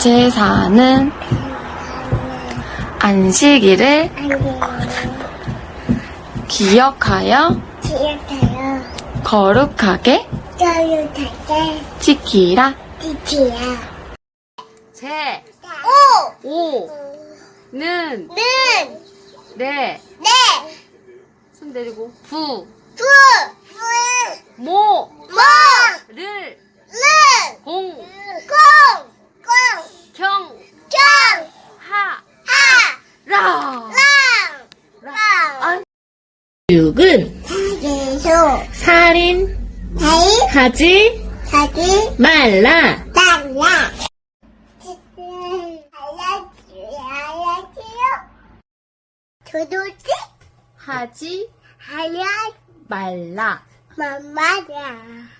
제사는 안식일을 기억하여. 거룩하게 저유타게 지키라. 제, 오. 오, 는, 는. 네, 네. 손 내리고, 부, 부. 부. 모, 모. 를, 공. 공. 경, 경. 하, 하. 라. 랑. 라. 랑. 아, 교육은 예수. 살인하지 다이. 자기. 말라. 달라. 지금. 알려주요. 도도지. 하지 알려. 말라. 엄마야.